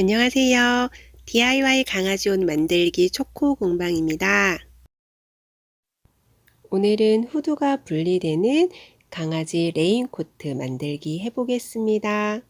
안녕하세요. DIY 강아지 옷 만들기 초코 공방입니다. 오늘은 후드가 분리되는 강아지 레인코트 만들기 해보겠습니다.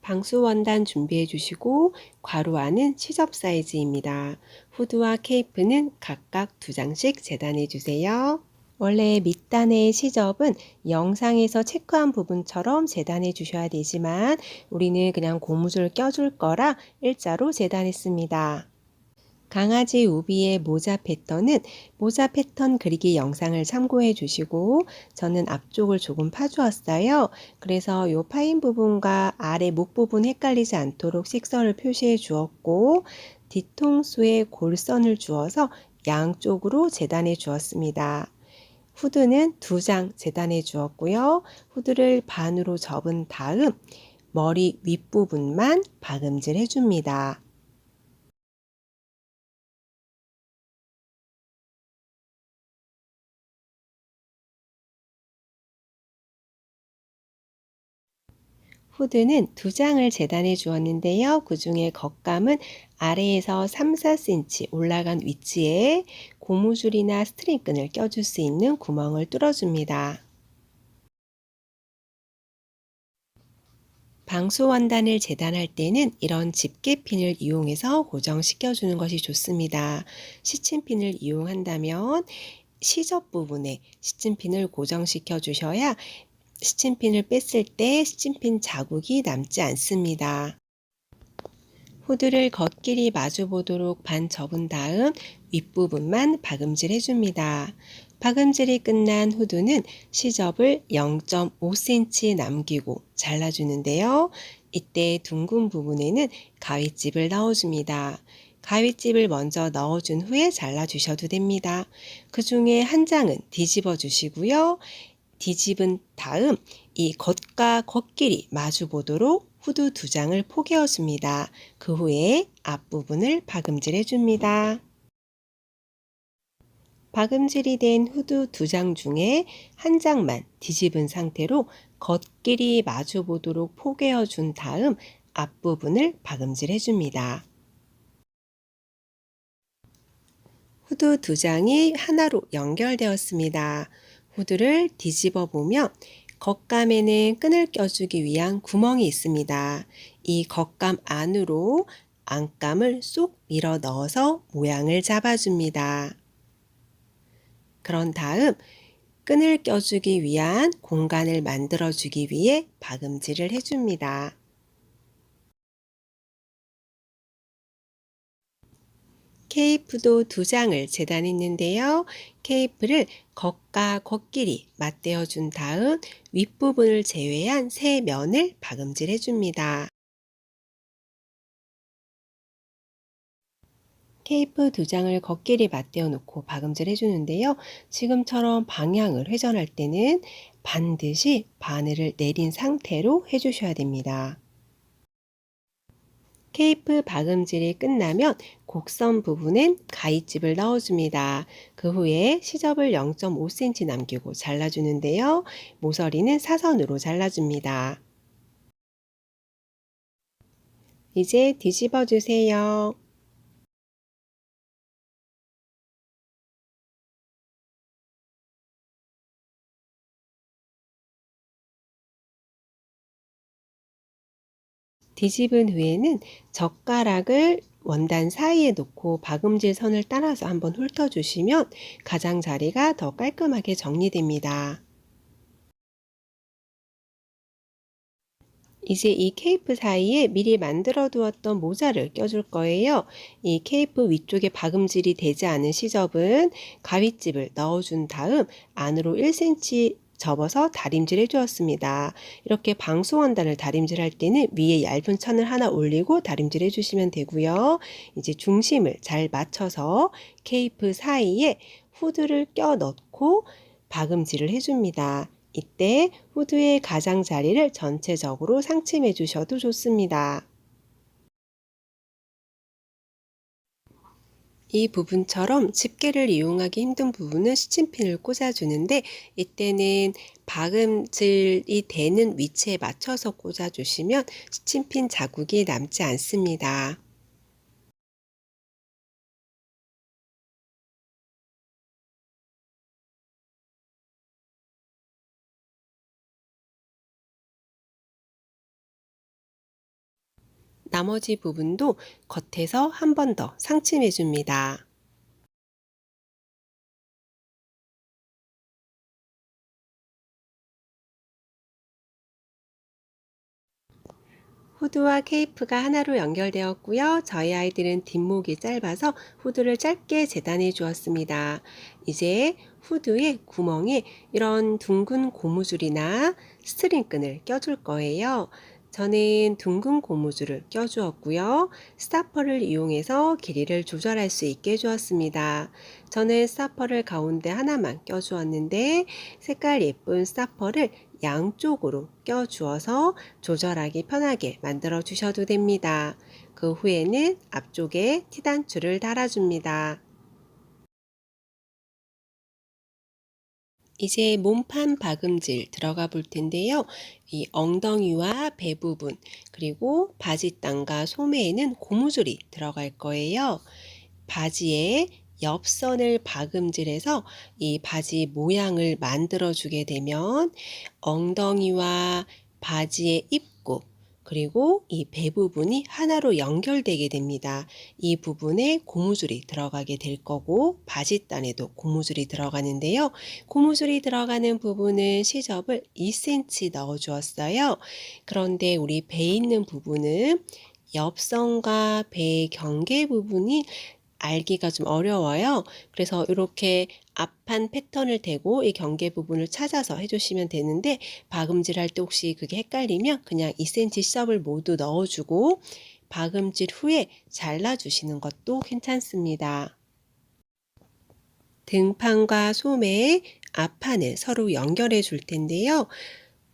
방수 원단 준비해 주시고 괄호 안은 시접 사이즈입니다. 후드와 케이프는 각각 두 장씩 재단해 주세요. 원래 밑단의 시접은 영상에서 체크한 부분처럼 재단해 주셔야 되지만 우리는 그냥 고무줄 껴줄 거라 일자로 재단했습니다. 강아지 우비의 모자 패턴은 모자 패턴 그리기 영상을 참고해 주시고 저는 앞쪽을 조금 파주었어요. 그래서 이 파인 부분과 아래 목 부분 헷갈리지 않도록 식선을 표시해 주었고 뒤통수에 골선을 주어서 양쪽으로 재단해 주었습니다. 후드는 두 장 재단해 주었고요. 후드를 반으로 접은 다음 머리 윗부분만 박음질 해줍니다. 후드는 두 장을 재단해 주었는데요. 그 중에 겉감은 아래에서 3, 4cm 올라간 위치에 고무줄이나 스트링끈을 껴줄 수 있는 구멍을 뚫어줍니다. 방수 원단을 재단할 때는 이런 집게핀을 이용해서 고정시켜 주는 것이 좋습니다. 시침핀을 이용한다면 시접 부분에 시침핀을 고정시켜 주셔야 시침핀을 뺐을 때 시침핀 자국이 남지 않습니다. 후드를 겉길이 마주 보도록 반 접은 다음 윗부분만 박음질 해줍니다. 박음질이 끝난 후드는 시접을 0.5cm 남기고 잘라주는데요. 이때 둥근 부분에는 가위집을 넣어줍니다. 가위집을 먼저 넣어준 후에 잘라주셔도 됩니다. 그 중에 한 장은 뒤집어 주시고요. 뒤집은 다음 이 겉과 겉길이 마주 보도록 후드 두 장을 포개어 줍니다. 그 후에 앞부분을 박음질해 줍니다. 박음질이 된 후드 두 장 중에 한 장만 뒤집은 상태로 겉길이 마주 보도록 포개어 준 다음 앞부분을 박음질해 줍니다. 후드 두 장이 하나로 연결되었습니다. 후드를 뒤집어 보면 겉감에는 끈을 껴주기 위한 구멍이 있습니다. 이 겉감 안으로 안감을 쏙 밀어 넣어서 모양을 잡아줍니다. 그런 다음 끈을 껴주기 위한 공간을 만들어주기 위해 박음질을 해줍니다. 케이프도 두 장을 재단했는데요. 케이프를 겉과 겉길이 맞대어 준 다음 윗부분을 제외한 세 면을 박음질 해 줍니다. 케이프 두 장을 겉길이 맞대어 놓고 박음질 해주는데요. 지금처럼 방향을 회전할 때는 반드시 바늘을 내린 상태로 해주셔야 됩니다. 케이프 박음질이 끝나면 곡선 부분엔 가위집을 넣어줍니다. 그 후에 시접을 0.5cm 남기고 잘라주는데요. 모서리는 사선으로 잘라줍니다. 이제 뒤집어 주세요. 뒤집은 후에는 젓가락을 원단 사이에 놓고 박음질 선을 따라서 한번 훑어주시면 가장자리가 더 깔끔하게 정리됩니다. 이제 이 케이프 사이에 미리 만들어 두었던 모자를 껴줄 거예요. 이 케이프 위쪽에 박음질이 되지 않은 시접은 가위집을 넣어준 다음 안으로 1cm 접어서 다림질 해 주었습니다. 이렇게 방수 원단을 다림질 할 때는 위에 얇은 천을 하나 올리고 다림질 해 주시면 되고요. 이제 중심을 잘 맞춰서 케이프 사이에 후드를 껴 넣고 박음질을 해줍니다. 이때 후드의 가장자리를 전체적으로 상침해 주셔도 좋습니다. 이 부분처럼 집게를 이용하기 힘든 부분은 시침핀을 꽂아주는데 이때는 박음질이 되는 위치에 맞춰서 꽂아주시면 시침핀 자국이 남지 않습니다. 나머지 부분도 겉에서 한 번 더 상침해 줍니다. 후드와 케이프가 하나로 연결되었고요. 저희 아이들은 뒷목이 짧아서 후드를 짧게 재단해 주었습니다. 이제 후드의 구멍에 이런 둥근 고무줄이나 스트링끈을 껴줄 거예요. 저는 둥근 고무줄을 껴주었고요. 스타퍼를 이용해서 길이를 조절할 수 있게 해주었습니다. 저는 스타퍼를 가운데 하나만 껴주었는데 색깔 예쁜 스타퍼를 양쪽으로 껴주어서 조절하기 편하게 만들어 주셔도 됩니다. 그 후에는 앞쪽에 티단줄을 달아줍니다. 이제 몸판 박음질 들어가 볼 텐데요. 이 엉덩이와 배 부분 그리고 바지 땅과 소매에는 고무줄이 들어갈 거예요. 바지에 옆선을 박음질해서 이 바지 모양을 만들어 주게 되면 엉덩이와 바지의 입구 그리고 이 배 부분이 하나로 연결되게 됩니다. 이 부분에 고무줄이 들어가게 될 거고 바지단에도 고무줄이 들어가는데요. 고무줄이 들어가는 부분은 시접을 2cm 넣어 주었어요. 그런데 우리 배 있는 부분은 옆선과 배의 경계 부분이 알기가 좀 어려워요. 그래서 이렇게 앞판 패턴을 대고 이 경계 부분을 찾아서 해주시면 되는데 박음질 할 때 혹시 그게 헷갈리면 그냥 2cm 시접을 모두 넣어주고 박음질 후에 잘라주시는 것도 괜찮습니다. 등판과 소매, 앞판을 서로 연결해 줄 텐데요.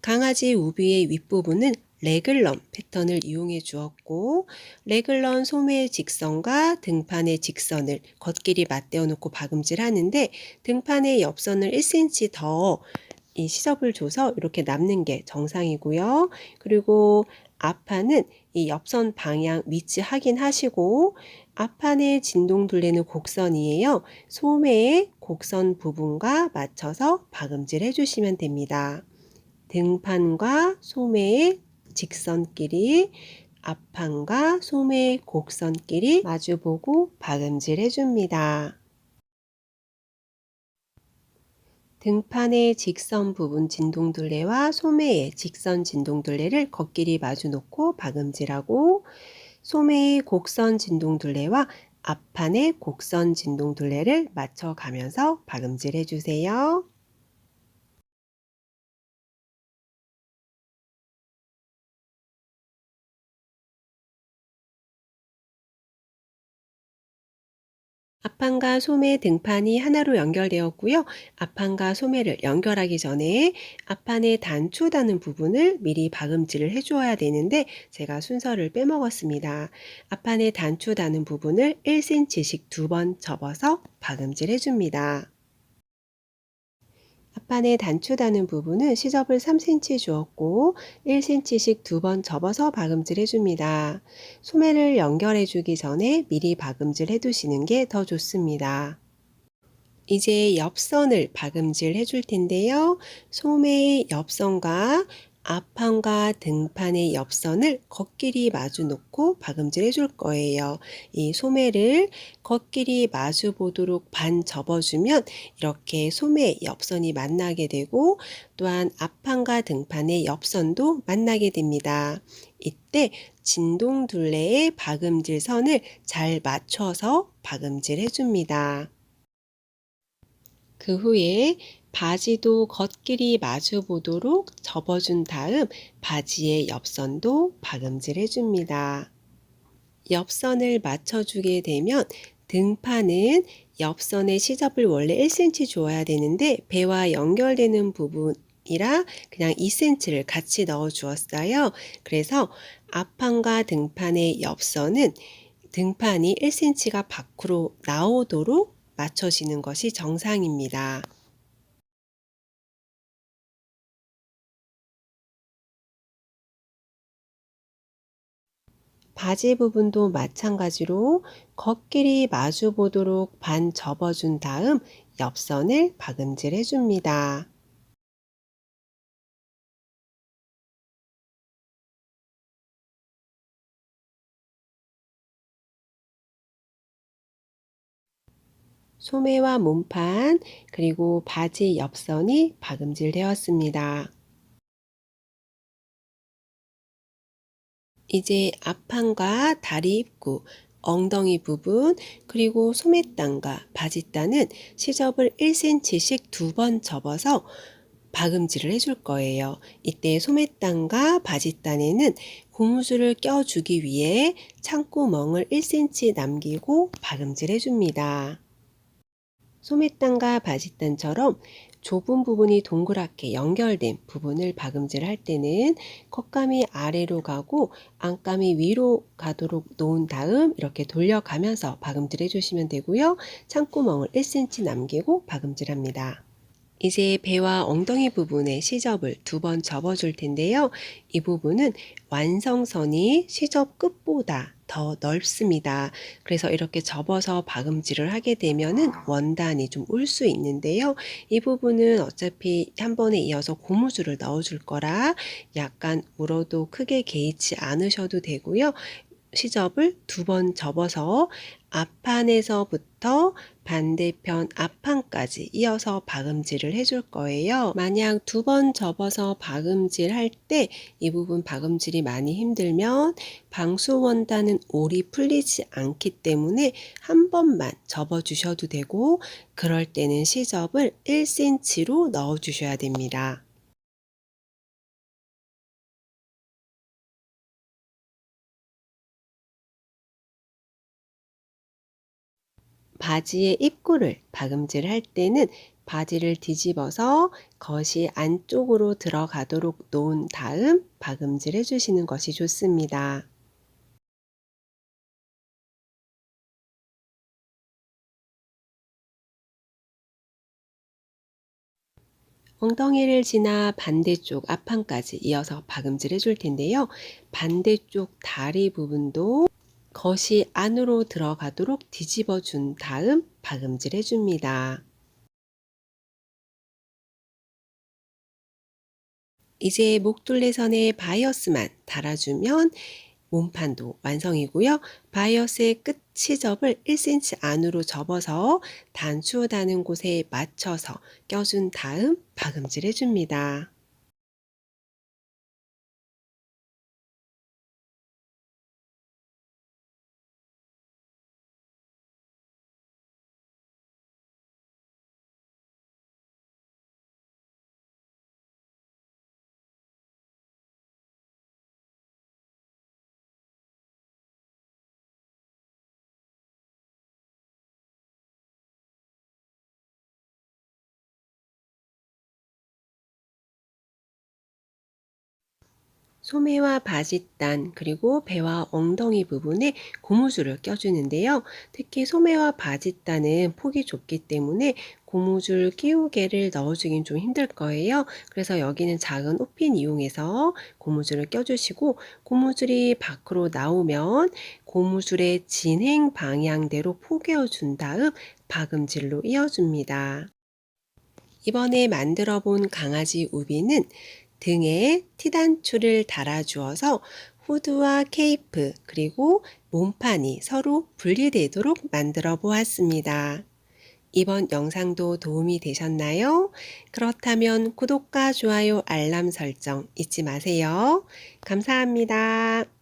강아지 우비의 윗부분은 레글런 패턴을 이용해 주었고 레글런 소매의 직선과 등판의 직선을 겉길이 맞대어 놓고 박음질 하는데 등판의 옆선을 1cm 더 이 시접을 줘서 이렇게 남는 게 정상이고요. 그리고 앞판은 이 옆선 방향 위치 확인하시고 앞판의 진동 둘레는 곡선이에요. 소매의 곡선 부분과 맞춰서 박음질 해주시면 됩니다. 등판과 소매의 직선끼리 앞판과 소매 곡선끼리 마주보고 박음질 해줍니다. 등판의 직선 부분 진동둘레와 소매의 직선 진동둘레를 겉길이 마주 놓고 박음질하고 소매의 곡선 진동둘레와 앞판의 곡선 진동둘레를 맞춰가면서 박음질 해주세요. 앞판과 소매 등판이 하나로 연결되었고요. 앞판과 소매를 연결하기 전에 앞판의 단추 다는 부분을 미리 박음질을 해주어야 되는데 제가 순서를 빼먹었습니다. 앞판의 단추 다는 부분을 1cm씩 두 번 접어서 박음질 해줍니다. 앞판에 단추다는 부분은 시접을 3cm 주었고 1cm씩 두 번 접어서 박음질 해줍니다. 소매를 연결해 주기 전에 미리 박음질 해두시는 게 더 좋습니다. 이제 옆선을 박음질 해줄 텐데요. 소매의 옆선과 앞판과 등판의 옆선을 겉길이 마주 놓고 박음질 해줄 거예요. 이 소매를 겉길이 마주 보도록 반 접어주면 이렇게 소매 옆선이 만나게 되고 또한 앞판과 등판의 옆선도 만나게 됩니다. 이때 진동 둘레의 박음질 선을 잘 맞춰서 박음질 해줍니다. 그 후에 바지도 겉길이 마주 보도록 접어준 다음 바지의 옆선도 박음질 해줍니다. 옆선을 맞춰주게 되면 등판은 옆선의 시접을 원래 1cm 줘야 되는데 배와 연결되는 부분이라 그냥 2cm를 같이 넣어 주었어요. 그래서 앞판과 등판의 옆선은 등판이 1cm가 밖으로 나오도록 맞춰지는 것이 정상입니다. 바지 부분도 마찬가지로 겉길이 마주 보도록 반 접어준 다음 옆선을 박음질 해줍니다. 소매와 몸판 그리고 바지 옆선이 박음질 되었습니다. 이제 앞판과 다리 입구, 엉덩이 부분, 그리고 소매단과 바지단은 시접을 1cm씩 두 번 접어서 박음질을 해줄 거예요. 이때 소매단과 바지단에는 고무줄을 껴주기 위해 창구멍을 1cm 남기고 박음질 해줍니다. 소매단과 바지단처럼 좁은 부분이 동그랗게 연결된 부분을 박음질 할 때는 컷감이 아래로 가고 안감이 위로 가도록 놓은 다음 이렇게 돌려가면서 박음질 해주시면 되고요. 창구멍을 1cm 남기고 박음질 합니다. 이제 배와 엉덩이 부분에 시접을 두 번 접어줄 텐데요. 이 부분은 완성선이 시접 끝보다 더 넓습니다. 그래서 이렇게 접어서 박음질을 하게 되면은 원단이 좀 울 수 있는데요. 이 부분은 어차피 한 번에 이어서 고무줄을 넣어줄 거라 약간 울어도 크게 개의치 않으셔도 되고요. 시접을 두 번 접어서 앞판에서부터 반대편 앞판까지 이어서 박음질을 해줄 거예요. 만약 두 번 접어서 박음질 할 때 이 부분 박음질이 많이 힘들면 방수 원단은 올이 풀리지 않기 때문에 한 번만 접어 주셔도 되고 그럴 때는 시접을 1cm로 넣어 주셔야 됩니다. 바지의 입구를 박음질 할 때는 바지를 뒤집어서 겉이 안쪽으로 들어가도록 놓은 다음 박음질 해주시는 것이 좋습니다. 엉덩이를 지나 반대쪽 앞판까지 이어서 박음질 해줄 텐데요. 반대쪽 다리 부분도 겉이 안으로 들어가도록 뒤집어 준 다음 박음질 해줍니다. 이제 목둘레선에 바이어스만 달아주면 몸판도 완성이고요. 바이어스의 끝 시접을 1cm 안으로 접어서 단추 다는 곳에 맞춰서 껴준 다음 박음질 해줍니다. 소매와 바지단 그리고 배와 엉덩이 부분에 고무줄을 껴주는데요. 특히 소매와 바지단은 폭이 좁기 때문에 고무줄 끼우개를 넣어주긴 좀 힘들 거예요. 그래서 여기는 작은 옷핀 이용해서 고무줄을 껴주시고 고무줄이 밖으로 나오면 고무줄의 진행 방향대로 포개어준 다음 박음질로 이어줍니다. 이번에 만들어 본 강아지 우비는 등에 티단추를 달아주어서 후드와 케이프 그리고 몸판이 서로 분리되도록 만들어 보았습니다. 이번 영상도 도움이 되셨나요? 그렇다면 구독과 좋아요 알람 설정 잊지 마세요. 감사합니다.